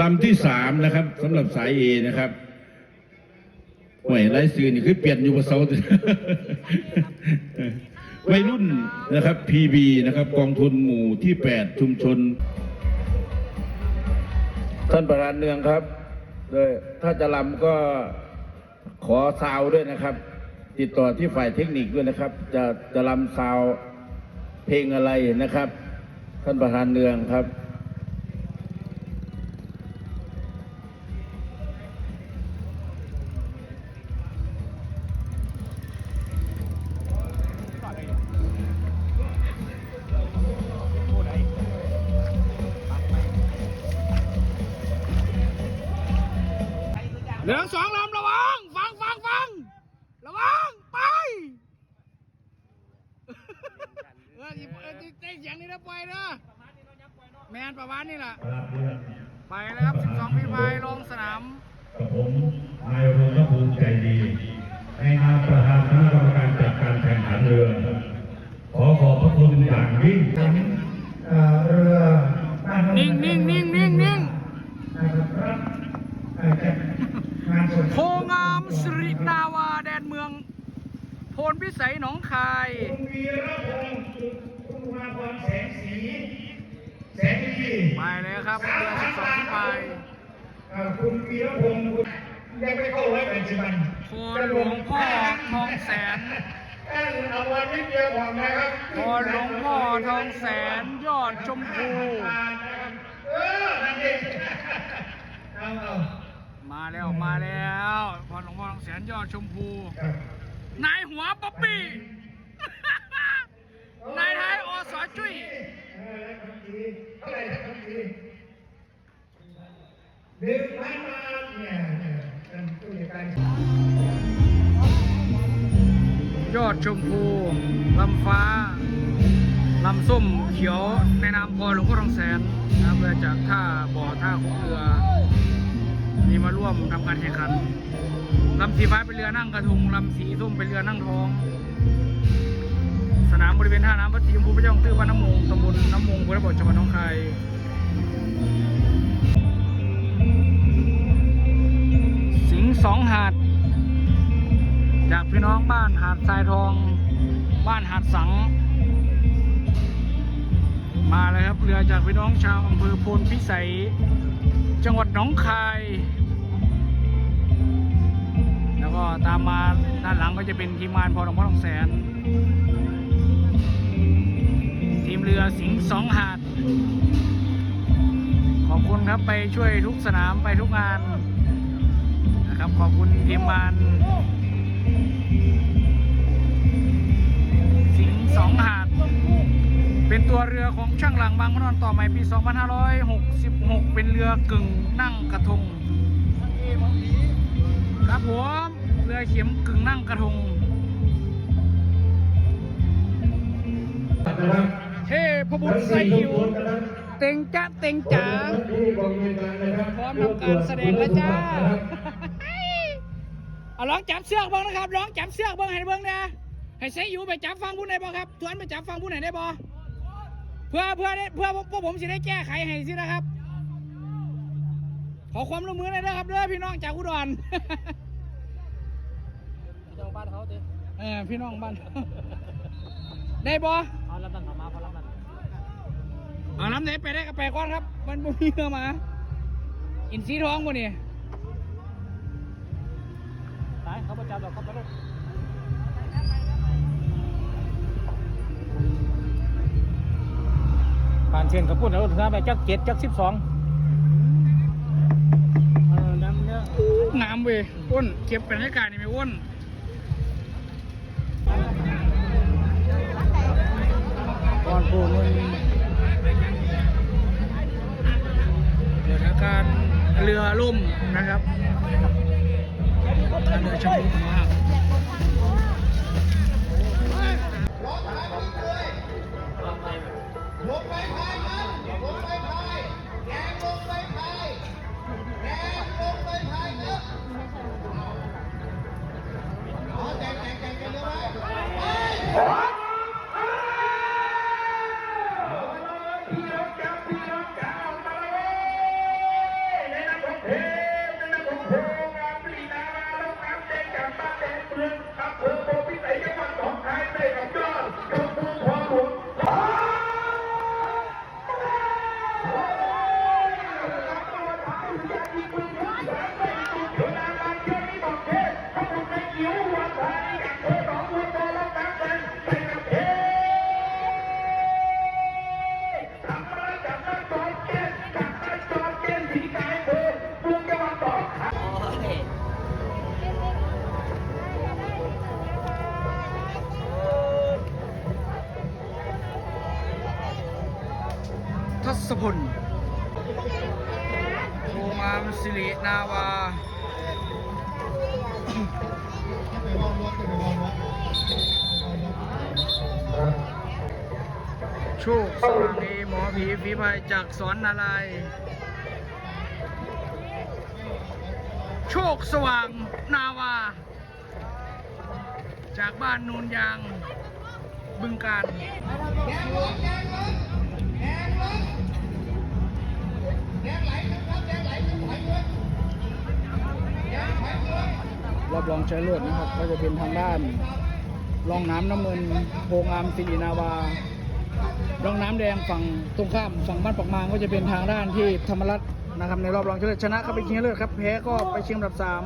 ลำที่สามนะครับสำหรับสายเอนะครับห่วยไรซื้อนี่คือเปลี่ยนอยู่บนเสาวัยรุ่นนะครับ PB นะครับ กองทุนหมู่ที่8ชุมชน ท่านประธานเนืองครับโดยถ้าจะลำก็ขอซาวด้วยนะครับ ติดต่อที่ฝ่ายเทคนิคด้วยนะครับ จะจะลำซาวเพลงอะไรนะครับ ท่านประธานเนืองครับ เหลืองสองลำระวัง ฟังฟังฟัง ระวัง ไปเออที่เออที่เต้นเสียงนี่นะปล่อยนะแมนประมาณนี้แหละไปแล้วครับ 12ปีพายลงสนามกับผมนายรณภูมิใจดี ในนามประธานคณะกรรมการจัดการแข่งขันเรือ ขอขอบพระคุณอย่างยิ่งเอ่อเรือบ้านนิ่งนิ่งนิ่งนิ่งนิ่ง นะครับเอ่อจัดงานสด โพงามสิรินาวาแดนเมือง โพนพิ สัยหนองคาย คุณวีระพงศ์คุณมาพรแสงสีแสงดีไปเลยครับเรือ12ปีพายเอ่อคุณวีระพงศ์คุณยังไม่เข้าไว้เป็นจิมันโพนหลวงพ่อทองแสนท่านเอาวันนิดเดียวก่อนนะครับพอหลวงพ่อทองแสนยอดชมพู เออนั่นเองเอาเอามาแล้วมาแล้วพอหลวงพ่อทองแสนยอดชมพู ครับ นายหัวป๊อปปี้ นายไทยอสอจุ้ยดึงพันบาเนี่ยเนี่ยท่านผู้จัดการยอดชมพูลำฟ้าลำส้มเขียวในนามพอหลวงพ่อทองแสนนะเรือจากท่าบ่อท่าของเรือ มีมาร่วมทำการแข่งขัน ลำสีฟ้าเป็นเรือนั่งกระทงลำสีส้มเป็นเรือนั่งท้อง สนามบริเวณท่าน้ำวัดสีชมพูพระเจ้าของตื้อบ้านน้ำมงตำบลน้ำมงอำเภอระบบจังหวัดหนองคายสิงสองหาด จากพี่น้องบ้านหาดทรายทอง บ้านหาดสัง มาเลยครับเรือจากพี่น้องชาวอำเภอโพนพิสัย จังหวัดหนองคาย แล้วก็ตามมาด้านหลังก็จะเป็นทีมงานพอหลวงพ่อทองแสน ทีมเรือสิงห์สองหาด ขอบคุณครับไปช่วยทุกสนามไปทุกงานนะครับขอบคุณทีมงาน สิงห์สองหาด เป็นตัวเรือของช่างหลังบางมนอนต่อใหม่ปี 2566 เป็นเรือกึ่งนั่งกระทงครับผม เข็มกึ่งนั่งกระทงนะครับเทพบุตรไซคิวเต็งจ๊ะเต็งจ๋าพร้อมทำการแสดงแล้วจ้าเอาร้องจับเสือกบ้างนะครับร้องจับเสือกบ้างให้เบ้างนะให้เซยูไปจับฟังผู้ไหนบ่ครับทวนไปจับฟังผู้ไหนได้บ่เพื่อเพื่อเพื่อพวกผมสิได้แก้ไขให้สินะครับ ขอความร่วมมือหน่อยนะครับเด้อพี่น้องจากอุดร เจ้าบ้านเขา เต้เออพี่น้องบ้าน ได้บ่เอาลำดันออกมาพอลำดันเอาน้ำไหนไปได้ก็ไปก่อนครับ มันบ่มีเรือมา อินทรีทองบ่นี่ตายเขาประจำเราเขาไปเลยผ่านเชียนกับปุ่นแล้วถึงไปจักเจ็ดจักสิบสองเออน้ำเยอะงามเว้ยอ้นเก็บบรรยากาศนี่ไม่อ้น อนปูมันเกิดอาการเรือล่มนะครับเรือชำรุดมาก พลโอมามสิรินาวาโชคสว่างดีหมอผีฝีพายจากสอนนารายณ์โชคสว่างนาวา จากบ้านนูนยางบึงการ รับรองชนะเลิศนะครับ ก็จะเป็นทางด้านรองน้ำน้ำเงินโพงามสีนาวา รองน้ำแดงฝั่งตรงข้ามฝั่งบ้านปอกมางก็จะเป็นทางด้านที่ธรรมรัตน์นะครับในรอบรองชนะเลิศชนะเข้าไปชิงชนะเลิศครับแพ้ก็ไปชิงอันดับสาม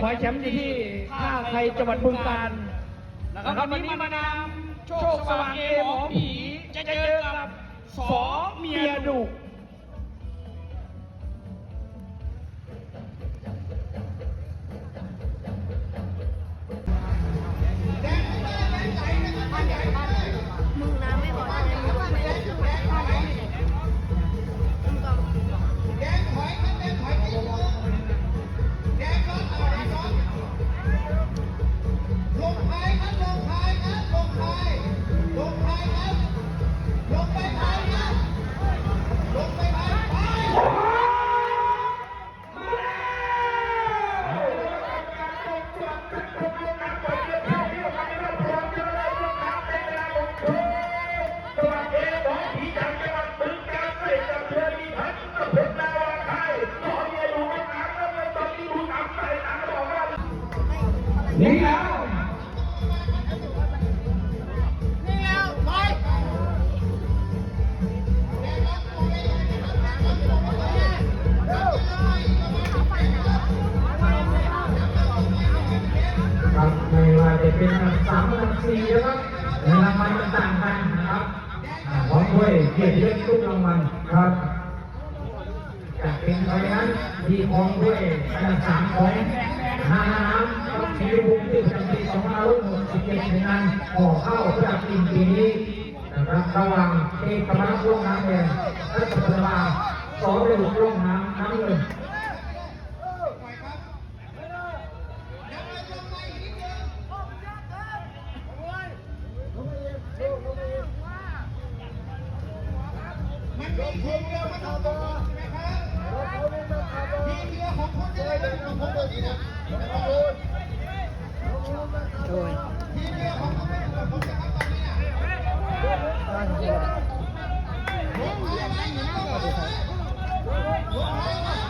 คว้าแชมป์อยู่ที่ท่าไทยจังหวัดบึงกาฬนะครับวันนี้มานาำโชคสว่างเอหมอผีจะเจอกับสอเมียดุ นี่แล้วนี่แล้วไปครับไม่ว่าจะเป็นสามอันดับสี่นะครับรางวัลต่างกันนะครับอ่าพร้อมด้วยเกียรติยศทุกรางวัลครับ เป็นใครนั้นที่องด้วยอันดับสามของนาน้ำกับทีมบุกที่ประจำปี2567ในงานห่อข้าวประดับปีปีนี้นะครับระหว่างเอกมรรมนัฐร่วงน้ำแดงและปัตตาล บอยเ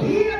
ঠিক